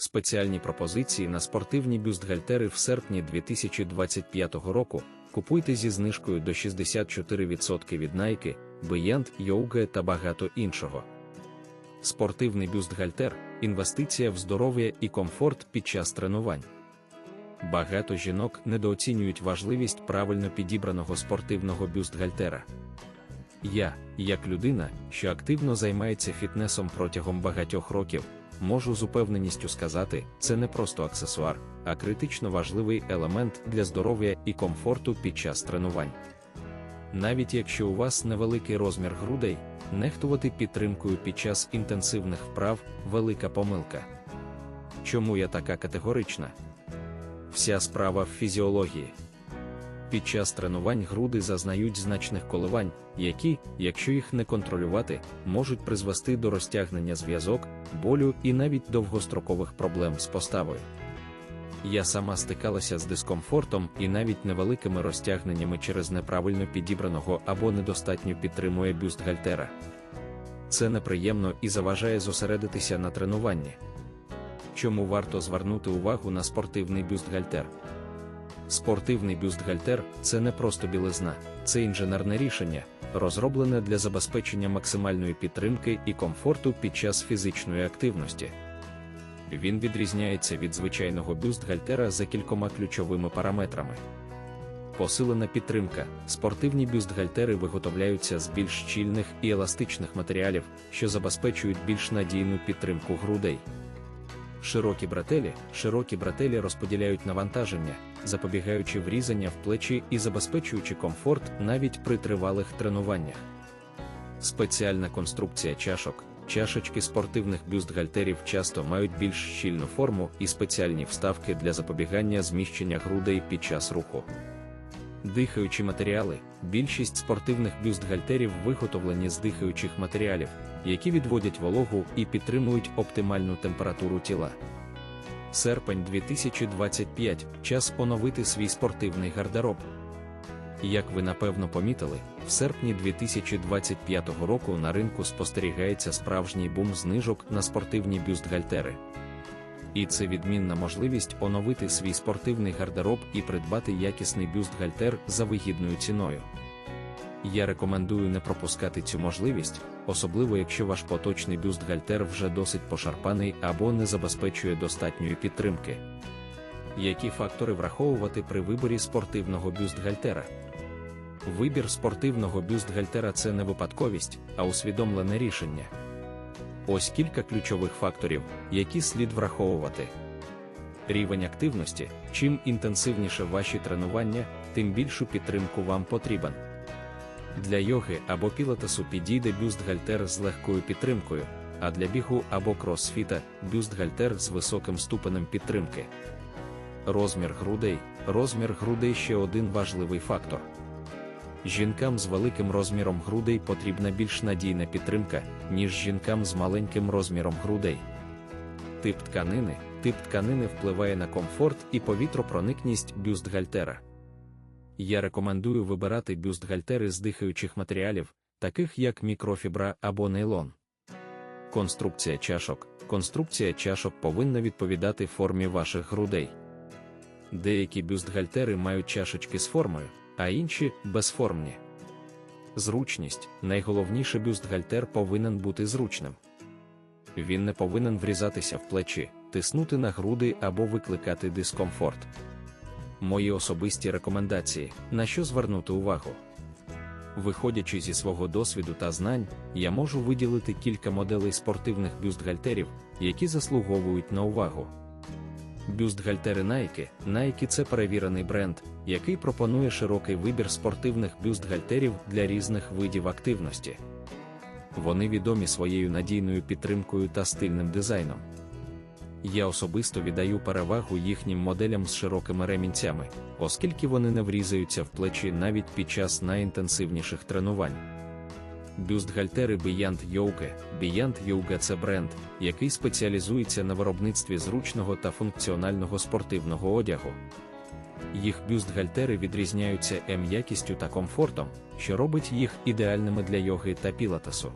Спеціальні пропозиції на спортивні бюстгальтери в серпні 2025 року. Купуйте зі знижкою до 64% від Nike, Beyond, Yoga та багато іншого. Спортивний бюстгальтер інвестиція в здоров'я і комфорт під час тренувань. Багато жінок недооцінюють важливість правильно підібраного спортивного бюстгальтера. Я, як людина, що активно займається фітнесом протягом багатьох років, можу з упевненістю сказати, це не просто аксесуар, а критично важливий елемент для здоров'я і комфорту під час тренувань. Навіть якщо у вас невеликий розмір грудей, нехтувати підтримкою під час інтенсивних вправ велика помилка. Чому я така категорична? Вся справа в фізіології. Під час тренувань груди зазнають значних коливань, які, якщо їх не контролювати, можуть призвести до розтягнення зв'язок, болю і навіть довгострокових проблем з поставою. Я сама стикалася з дискомфортом і навіть невеликими розтягненнями через неправильно підібраного або недостатньо підтримує бюстгальтера. Це неприємно і заважає зосередитися на тренуванні. Чому варто звернути увагу на спортивний бюстгальтер? Спортивний бюстгальтер це не просто білизна, це інженерне рішення, розроблене для забезпечення максимальної підтримки і комфорту під час фізичної активності. Він відрізняється від звичайного бюстгальтера за кількома ключовими параметрами. Посилена підтримка. Спортивні бюстгальтери виготовляються з більш щільних і еластичних матеріалів, що забезпечують більш надійну підтримку грудей. Широкі бретелі, широкі бретелі розподіляють навантаження, запобігаючи врізання в плечі і забезпечуючи комфорт навіть при тривалих тренуваннях. Спеціальна конструкція чашок. Чашечки спортивних бюстгальтерів часто мають більш щільну форму і спеціальні вставки для запобігання зміщення грудей під час руху. Дихаючі матеріали. Більшість спортивних бюстгальтерів виготовлені з дихаючих матеріалів, які відводять вологу і підтримують оптимальну температуру тіла. Серпень 2025 час оновити свій спортивний гардероб. Як ви напевно помітили, в серпні 2025 року на ринку спостерігається справжній бум знижок на спортивні бюстгальтери. І це відмінна можливість оновити свій спортивний гардероб і придбати якісний бюстгальтер за вигідною ціною. Я рекомендую не пропускати цю можливість, особливо якщо ваш поточний бюстгальтер вже досить пошарпаний або не забезпечує достатньої підтримки. Які фактори враховувати при виборі спортивного бюстгальтера? Вибір спортивного бюстгальтера це не випадковість, а усвідомлене рішення. Ось кілька ключових факторів, які слід враховувати. Рівень активності. Чим інтенсивніше ваші тренування, тим більшу підтримку вам потрібен. Для йоги або пілатесу підійде бюстгальтер з легкою підтримкою, а для бігу або кросфіта бюстгальтер з високим ступенем підтримки. Розмір грудей. Розмір грудей ще один важливий фактор. Жінкам з великим розміром грудей потрібна більш надійна підтримка, ніж жінкам з маленьким розміром грудей. Тип тканини Тип тканини впливає на комфорт і повітропроникність бюстгальтера. Я рекомендую вибирати бюстгальтери з дихаючих матеріалів, таких як мікрофібра або нейлон. Конструкція чашок. Конструкція чашок повинна відповідати формі ваших грудей. Деякі бюстгальтери мають чашечки з формою а інші безформні. Зручність найголовніше бюстгальтер повинен бути зручним. Він не повинен врізатися в плечі, тиснути на груди або викликати дискомфорт. Мої особисті рекомендації, на що звернути увагу. Виходячи зі свого досвіду та знань, я можу виділити кілька моделей спортивних бюстгальтерів, які заслуговують на увагу. Бюстгальтери Nike. Nike – це перевірений бренд, який пропонує широкий вибір спортивних бюстгальтерів для різних видів активності. Вони відомі своєю надійною підтримкою та стильним дизайном. Я особисто віддаю перевагу їхнім моделям з широкими ремінцями, оскільки вони не врізаються в плечі навіть під час найінтенсивніших тренувань. Бюстгальтери Beyond Yoga. Beyond Yoga – це бренд, який спеціалізується на виробництві зручного та функціонального спортивного одягу. Їх бюстгальтери відрізняються м'якістю та комфортом, що робить їх ідеальними для йоги та пілатесу.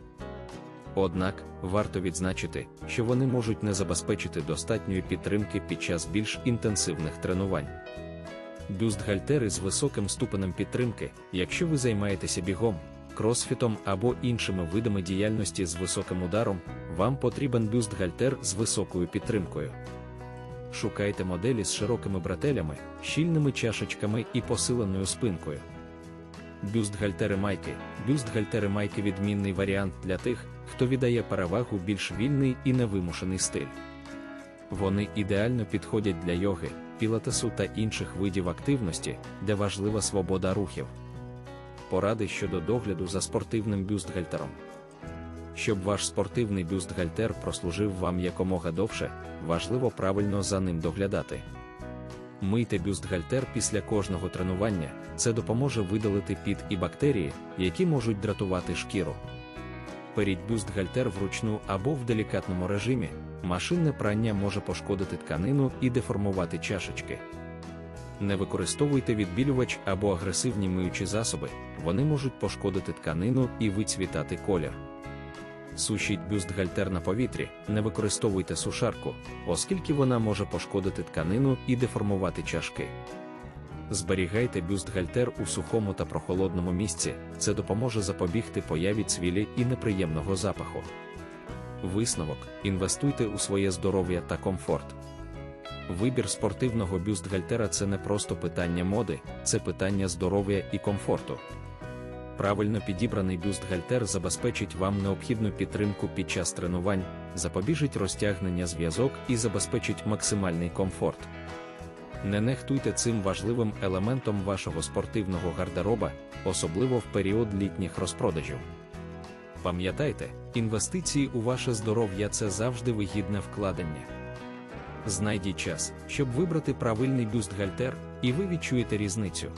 Однак, варто відзначити, що вони можуть не забезпечити достатньої підтримки під час більш інтенсивних тренувань. Бюстгальтери з високим ступенем підтримки, якщо ви займаєтеся бігом, кросфітом або іншими видами діяльності з високим ударом, вам потрібен бюстгальтер з високою підтримкою. Шукайте моделі з широкими бретелями, щільними чашечками і посиленою спинкою. Бюстгальтери майки. Бюстгальтери майки відмінний варіант для тих, хто віддає перевагу більш вільний і невимушений стиль. Вони ідеально підходять для йоги, пілатесу та інших видів активності, де важлива свобода рухів. Поради щодо догляду за спортивним бюстгальтером. Щоб ваш спортивний бюстгальтер прослужив вам якомога довше, важливо правильно за ним доглядати. Мийте бюстгальтер після кожного тренування, це допоможе видалити під і бактерії, які можуть дратувати шкіру. Періть бюстгальтер вручну або в делікатному режимі, машинне прання може пошкодити тканину і деформувати чашечки. Не використовуйте відбілювач або агресивні миючі засоби, вони можуть пошкодити тканину і вицвітати колір. Сушіть бюстгальтер на повітрі, не використовуйте сушарку, оскільки вона може пошкодити тканину і деформувати чашки. Зберігайте бюстгальтер у сухому та прохолодному місці, це допоможе запобігти появі цвілі і неприємного запаху. Висновок: інвестуйте у своє здоров'я та комфорт. Вибір спортивного бюстгальтера це не просто питання моди, це питання здоров'я і комфорту. Правильно підібраний бюстгальтер забезпечить вам необхідну підтримку під час тренувань, запобіжить розтягнення зв'язок і забезпечить максимальний комфорт. Не нехтуйте цим важливим елементом вашого спортивного гардероба, особливо в період літніх розпродажів. Пам'ятайте, інвестиції у ваше здоров'я це завжди вигідне вкладення. Знайдіть час, щоб вибрати правильний бюстгальтер, і ви відчуєте різницю.